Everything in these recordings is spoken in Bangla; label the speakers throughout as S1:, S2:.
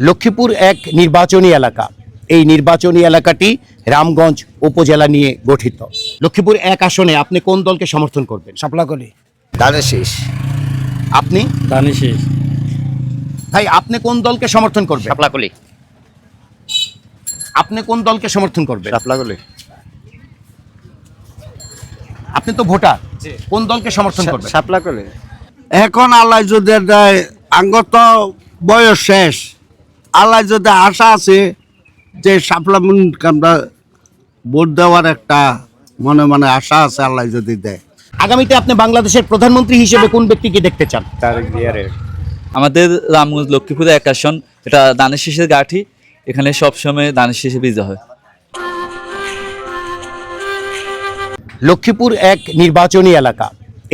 S1: লক্ষ্মীপুর এক নির্বাচনী এলাকা। এই নির্বাচনী এলাকাটি রামগঞ্জ উপজেলা নিয়ে গঠিত। লক্ষ্মীপুর এক আসনে আপনি কোন দলকে সমর্থন করবেন?
S2: সাপলাকলি।
S3: ধানের শীষ।
S1: আপনি?
S2: দানিশিস
S1: ভাই আপনি কোন দলকে সমর্থন করবেন?
S3: শাপলাকলি
S1: আপনি কোন দলকে সমর্থন করবেন?
S3: শাপলাকলি
S1: আপনি তো ভোটার। কোন দলকে সমর্থন করবেন?
S3: শাপলাকলি
S4: এখন আল্লাহ যদি দেয় আঙ্গত বয়স শেষ। আল্লাহ যদি আশা আছে যে সাপ্লামেন্ট আমরা ভোট দেওয়ার একটা মনে মনে আশা আছে আল্লাহ যদি দেয়।
S1: আগামীতে আপনি বাংলাদেশের প্রধানমন্ত্রী হিসেবে কোন ব্যক্তিকে দেখতে চান?
S3: তারেক
S5: আমাদের রামগঞ্জ লক্ষ্মীপুরে এক আসন এটা দানের শীষের গাঠি এখানে সবসময় দানের শীষে বিজয় হয়।
S1: লক্ষ্মীপুর এক নির্বাচনী এলাকা।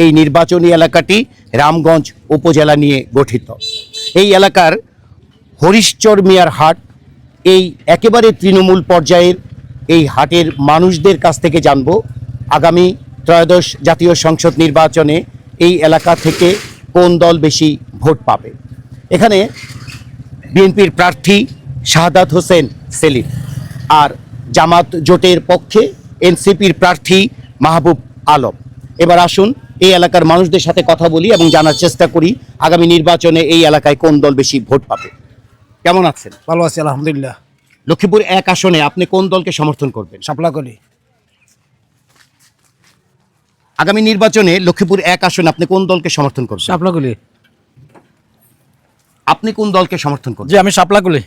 S1: এই নির্বাচনী এলাকাটি রামগঞ্জ উপজেলা নিয়ে গঠিত। এই এলাকার হরিশ্চর মিয়ার হাট, এই একেবারে তৃণমূল পর্যায়ের এই হাটের মানুষদের কাছ থেকে জানব। আগামী ত্রয়োদশ জাতীয় সংসদ নির্বাচনে এই এলাকা থেকে কোন দল বেশি ভোট পাবে? এখানে বিএনপির প্রার্থী শাহাদাত হোসেন সেলিম আর জামাত জোটের পক্ষে এনসিপির প্রার্থী মাহবুব আলম। এবার আসুন এই এলাকার মানুষদের সাথে কথা বলি এবং জানার চেষ্টা করি আগামী নির্বাচনে এই এলাকায় কোন দল বেশি ভোট পাবে। কেমন আছেন?
S2: ভালো আছি আলহামদুলিল্লাহ।
S1: লক্ষ্মীপুর এক আসনে আপনি কোন দলকে সমর্থন করবেন?
S2: সাপলাকলি
S1: আগামী নির্বাচনে লক্ষ্মীপুর এক আসনে আপনি কোন দলকে সমর্থন করবেন?
S2: সাপলাকলি
S1: আপনি কোন দলকে সমর্থন করবেন?
S2: জি আমি সাপলাকলি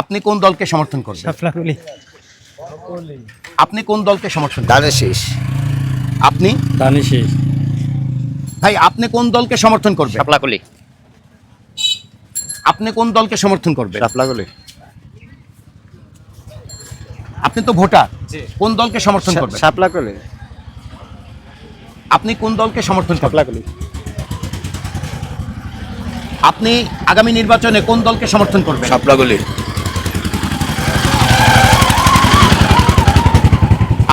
S1: আপনি কোন দলকে সমর্থন করবেন?
S2: সাপলাকলি
S1: আপনি কোন দলকে সমর্থন
S3: ধানের শীষ।
S1: আপনি?
S2: দানিশিস
S1: ভাই আপনি কোন দলকে সমর্থন করবেন?
S3: শাপলাকলি
S1: আপনি কোন দলকে সমর্থন করবেন?
S3: শাপলাকলি
S1: আপনি তো ভোটার। কোন দলকে সমর্থন করবেন?
S3: শাপলাকলি
S1: আপনি কোন দলকে সমর্থন করবেন? আপনি আগামী নির্বাচনে কোন দলকে সমর্থন করবেন?
S3: শাপলাকলি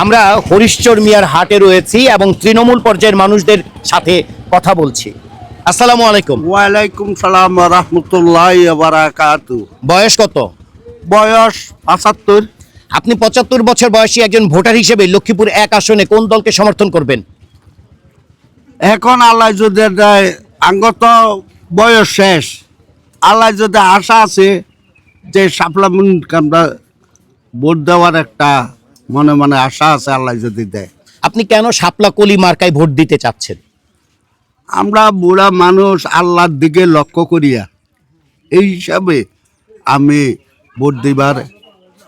S1: আমরা হরিশ্চর মিয়ার হাটে রয়েছি এবং তৃণমূল পর্যায়ের মানুষদের সাথে কথা বলছি। আসসালামু আলাইকুম।
S4: ওয়ালাইকুম সালাম রহমতুল্লাহ বারাকাতু।
S1: বয়স কত?
S4: বয়স পঁচাত্তর।
S1: আপনি পঁচাত্তর বছর বয়সী একজন ভোটার হিসেবে লক্ষ্মীপুর এক আসনে কোন দলকে সমর্থন করবেন?
S4: এখন আল্লাহ যদি দেয় আঙ্গত বয়স শেষ। আল্লাহ যদি আশা আছে যে সাপ্লামেন্ট আমরা ভোট দেওয়ার একটা মনে মনে আশা আছে আল্লাহ যদি দেয়।
S1: আপনি কেন শাপলা কলি মার্কায় ভোট দিতে চাচ্ছেন?
S4: আমরা বুড়া মানুষ আল্লাহর দিকে লক্ষ্য করিয়া এই হিসাবে আমি ভোট দিবার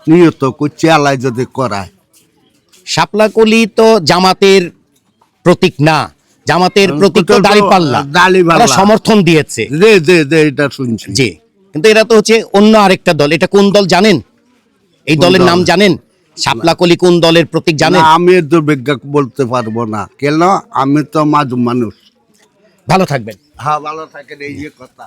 S4: নিয়ত করছি আল্লাহ যদি করায়।
S1: শাপলা কলি তো জামাতের প্রতীক না জামাতের প্রতীক তো দাঁড়িপাল্লা।
S4: দাঁড়িপাল্লা।
S1: সমর্থন দিয়েছে।
S4: দে দে দে এটা শুনছি।
S1: জি কিন্তু এরা তো হচ্ছে অন্য আরেকটা দল। এটা কোন দল জানেন? এই দলের নাম জানেন? শাপলাকলি কোন দলের প্রতীক জানেন?
S4: আমি দুর্ভিজ্ঞ বলতে পারব না। কেন? আমি তো মাঝ মানুষ।
S1: ভালো থাকবেন।
S4: হ্যাঁ ভালো থাকেন এই যে কথা।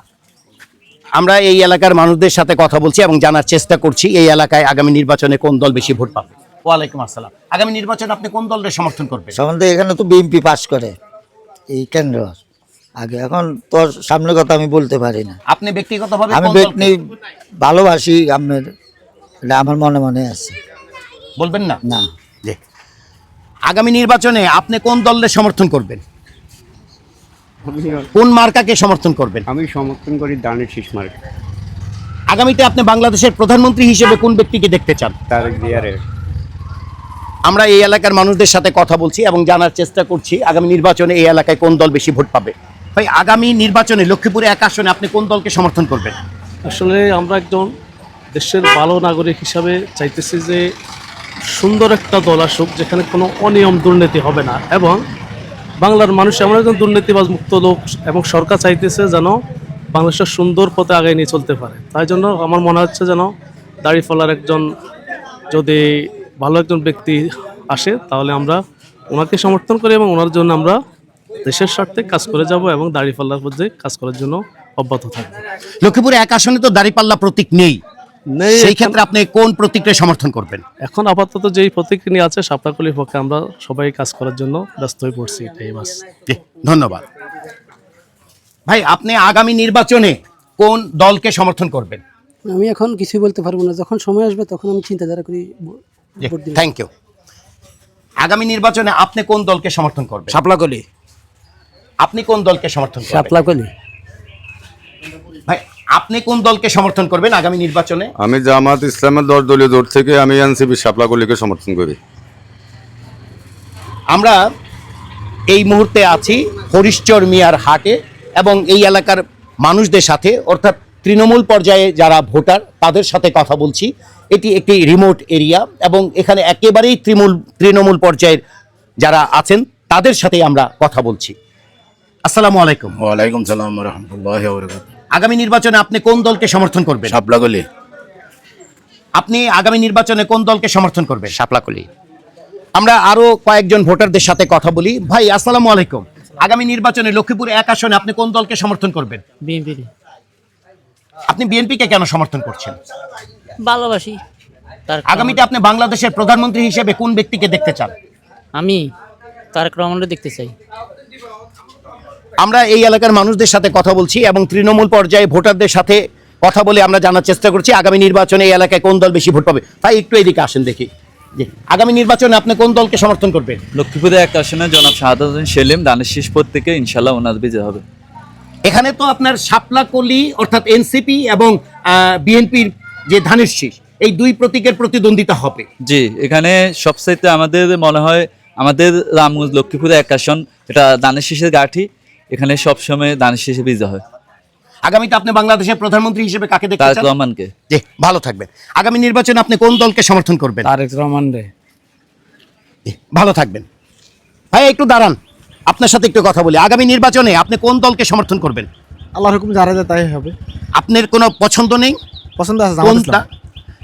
S1: আমরা এই এলাকার মানুষদের সাথে কথা বলছি এবং জানার চেষ্টা করছি এই এলাকায় আগামী নির্বাচনে কোন দল বেশি ভোট পাবে? ওয়ালাইকুম আসসালাম। আগামী নির্বাচনে আপনি কোন দলের সমর্থন করবেন?
S6: সম্বন্ধে এখানে তো বিএনপি পাস করে এই কেন্দ্র। আগে এখন তোর সামনে কথা আমি বলতে পারি না।
S1: আপনি ব্যক্তিগতভাবে
S6: আমি ব্যক্তি ভালোবাসি এটা আমার মনে মনে আছে।
S1: বলবেন না?
S6: না।
S1: আগামী নির্বাচনে আপনি কোন দলের সমর্থন করবেন? কোন মার্কাকে সমর্থন করবেন?
S7: আমি সমর্থন করি দানের শীষ মার্ক।
S1: আগামীতে আপনি বাংলাদেশের প্রধানমন্ত্রী হিসেবে কোন ব্যক্তিকে দেখতে চান?
S7: তারেক জিয়ারে।
S1: আমরা এই এলাকার মানুষদের সাথে কথা বলছি এবং জানার চেষ্টা করছি আগামী নির্বাচনে এই এলাকায় কোন দল বেশি ভোট পাবে। ভাই আগামী নির্বাচনে লক্ষ্মীপুরে এক আসনে আপনি কোন দলকে সমর্থন করবেন?
S8: আসলে আমরা একজন দেশের ভালো নাগরিক হিসাবে চাইতেছি যে সুন্দর একটা দল আসুক যেখানে কোনো অনিয়ম দুর্নীতি হবে না। এবং বাংলার মানুষ এমন একজন দুর্নীতিবাজ মুক্ত লোক এবং সরকার চাইতেছে যেন বাংলাদেশের সুন্দর পথে আগে নিয়ে চলতে পারে। তাই জন্য আমার মনে হচ্ছে যেন দাড়িফলার একজন যদি ভালো একজন ব্যক্তি আসে, তাহলে আমরা ওনাকে সমর্থন করি এবং ওনার জন্য আমরা দেশের স্বার্থে কাজ করে যাব এবং দাড়িপাল্লার মধ্যে কাজ করার জন্য অব্যাহত থাকব।
S1: লক্ষ্মীপুরে এক আসনে তো দাঁড়িপাল্লা প্রতীক নেই। সেই ক্ষেত্রে আপনি কোন প্রতীককে সমর্থন করবেন?
S8: এখন আপাতত যেই প্রতিক্রিয়া আছে সাপটাকলির পক্ষে আমরা সবাই কাজ করার জন্য ব্যস্ত হয়ে পড়ছি এটাই বাস
S1: ধন্যবাদ। ভাই আপনি আগামী নির্বাচনে কোন দলকে সমর্থন করবেন?
S3: আমি এখন কিছুই বলতে পারব না। যখন সময় আসবে তখন আমি চিন্তাধারা করি
S1: থ্যাংক ইউ আগামী নির্বাচনে আপনি কোন দলকে সমর্থন করবেন?
S2: শাপলাকলি
S1: আপনি কোন দলকে সমর্থন করবেন?
S2: শাপলাকলি
S1: ভাই আপনি কোন দলকে সমর্থন করবেন আগামী নির্বাচনে?
S9: আমি জামাত ইসলামের দশ দলীয় জোট থেকে আমি এনসিপি শাপলাকলিকে সমর্থন করি।
S1: আমরা এই মুহূর্তে আছি হরিশ্চর মিয়ার হাটে এবং এই এলাকার মানুষদের সাথে অর্থাৎ তৃণমূল পর্যায়ে যারা ভোটার তাদের সাথে কথা বলছি। এটি একটি রিমোট এরিয়া এবং এখানে একেবারেই তৃণমূল তৃণমূল পর্যায়ের যারা আছেন তাদের সাথে আমরা কথা বলছি। আসসালামু আলাইকুম।
S10: ওয়ালাইকুম সালাম রহমতুল্লাহ
S1: আগামী নির্বাচনে আপনি কোন দলকে সমর্থন করবেন?
S10: শাপলাগলি
S1: আপনি আগামী নির্বাচনে কোন দলকে সমর্থন করবেন? শাপলাকলি। আমরা আরও কয়েকজন ভোটারদের সাথে কথা বলি। ভাই আসসালামু আলাইকুম। আগামী নির্বাচনে লক্ষ্মীপুর এক আসনে আপনি কোন দলকে সমর্থন করবেন?
S3: বিএনপি
S1: আপনি বিএনপিকে কেন সমর্থন করছেন?
S3: ভালোবাসি তার
S1: আগামীতে আপনি বাংলাদেশের প্রধানমন্ত্রী হিসেবে কোন ব্যক্তিকে দেখতে চান?
S3: আমি তারেক রহমানকে দেখতে চাই।
S1: আমরা এই এলাকার মানুষদের সাথে কথা বলছি এবং তৃণমূল পর্যায়ে ভোটারদের সাথে কথা বলে আমরা জানার চেষ্টা করছি আগামী নির্বাচনে এই এলাকায় কোন দল বেশি ভোট পাবে। তাই একটু এদিকে আসেন দেখি। আগামী নির্বাচনে আপনি কোন দলকে সমর্থন করবেন?
S5: লক্ষ্মীপুরে এক আসনে জনাব শাহাদ সেলিম দানের শীষ পদ থেকে ইনশাল্লাহ ওনার বিজয় হবে।
S1: এখানে তো আপনার শাপলাকলি অর্থাৎ এনসিপি এবং বিএনপির যে ধানের শীষ এই দুই প্রতীকের প্রতিদ্বন্দ্বিতা হবে।
S5: জি এখানে সবচাইতে আমাদের মনে হয় আমাদের রামগঞ্জ লক্ষ্মীপুরে এক আসন এটা দানের শীষের গাঠি। এখানে সবসময় দানের শীষে বিজয় হয়।
S1: আগামীতে আপনি বাংলাদেশের প্রধানমন্ত্রী হিসেবে কাকে দেখতে
S5: তারেক
S1: চান?
S5: রহমানকে।
S1: জি ভালো থাকবেন। আগামী নির্বাচনে আপনি কোন দলকে সমর্থন করবেন?
S2: তারেক রহমান রে।
S1: জি, ভালো থাকবেন। ভাই একটু দাঁড়ান। আপনার সাথে একটু কথা বলি। আগামী নির্বাচনে আপনি কোন দলকে সমর্থন করবেন?
S2: আল্লাহর হুকুম যারা যায় তাই হবে।
S1: আপনার কোনো পছন্দ নেই?
S2: পছন্দ আছে
S1: কোনটা?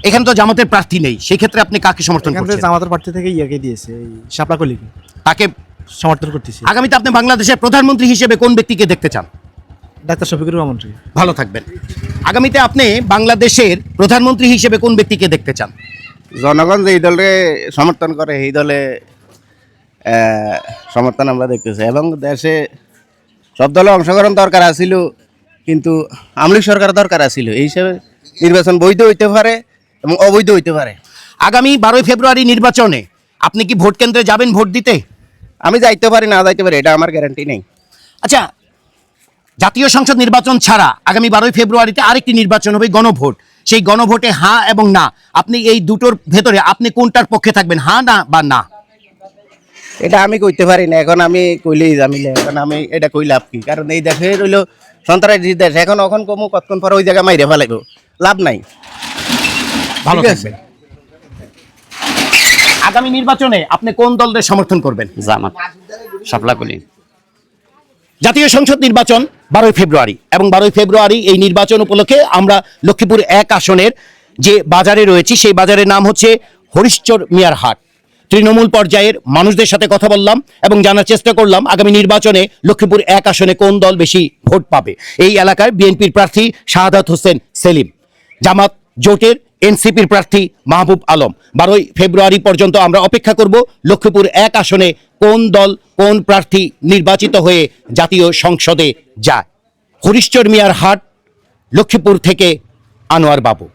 S1: এখানে তো জামাতের প্রার্থী নেই। সেই ক্ষেত্রে আপনি কাকে সমর্থন করছেন?
S2: জামাতের প্রার্থী থেকে ইয়াকে দিয়েছে এই শাপলাকলিকে
S1: তাকে
S2: সমর্থন করতেছি।
S1: আগামীতে আপনি বাংলাদেশের প্রধানমন্ত্রী হিসেবে কোন ব্যক্তিকে দেখতে চান?
S2: ডাক্তার শফিকুর রহমান
S1: ভালো থাকবেন। আগামীতে আপনি বাংলাদেশের প্রধানমন্ত্রী হিসেবে কোন ব্যক্তিকে দেখতে চান?
S10: জনগণ যে এই দলে সমর্থন করে এই দলে সমর্থন আমরা দেখতেছি। এবং দেশে সব দলে অংশগ্রহণ দরকার আছিল কিন্তু আমলিক সরকার দরকার আছিল। এই হিসেবে নির্বাচন বৈধ হইতে পারে এবং অবৈধ হইতে পারে।
S1: আগামী বারোই ফেব্রুয়ারি নির্বাচনে আপনি কি ভোট কেন্দ্রে যাবেন ভোট দিতে?
S10: আমি যাইতে পারি না যাইতে পারি এটা আমার গ্যারান্টি নেই।
S1: আচ্ছা জাতীয় সংসদ নির্বাচন ছাড়া আগামী বারোই ফেব্রুয়ারিতে আরেকটি নির্বাচন হবে গণভোট। সেই গণভোটে হ্যাঁ এবং না আপনি এই দুটোর ভেতরে আপনি কোনটার পক্ষে থাকবেন হ্যাঁ না বা না?
S10: এটা আমি কইতে পারি না এখন আমি কইলেই জামিলে এখন আমি এটা কই লাভ কি? কারণ এই দেশে রইল সন্ত্রাসী দেশ এখন এখন কমু কতক্ষণ পরে ওই জায়গায় মাইরে ফেলাইব লাভ নাই।
S1: ভালো
S10: আছে।
S1: আগামী নির্বাচনে আপনি কোন দলের সমর্থন করবেন?
S7: জামাত শাপলাকলি।
S1: জাতীয় সংসদ নির্বাচন বারোই ফেব্রুয়ারি এবং বারোই ফেব্রুয়ারি এই নির্বাচন উপলক্ষে আমরা লক্ষ্মীপুর এক আসনের যে বাজারে রয়েছি সেই বাজারের নাম হচ্ছে হরিশ্চর মিয়ার হাট। তৃণমূল পর্যায়ের মানুষদের সাথে কথা বললাম এবং জানার চেষ্টা করলাম আগামী নির্বাচনে লক্ষ্মীপুর এক আসনে কোন দল বেশি ভোট পাবে। এই এলাকার বিএনপির প্রার্থী শাহাদাত হোসেন সেলিম। জামাত জোটের এনসিপির প্রার্থী মাহবুব আলম। বারোই ফেব্রুয়ারি পর্যন্ত আমরা অপেক্ষা করব লক্ষ্মীপুর এক আসনে কোন দল, কোন প্রার্থী নির্বাচিত হয়ে জাতীয় সংসদে যায়। হরিশ্চর মিয়ার হাট লক্ষ্মীপুর থেকে আনোয়ার বাবু।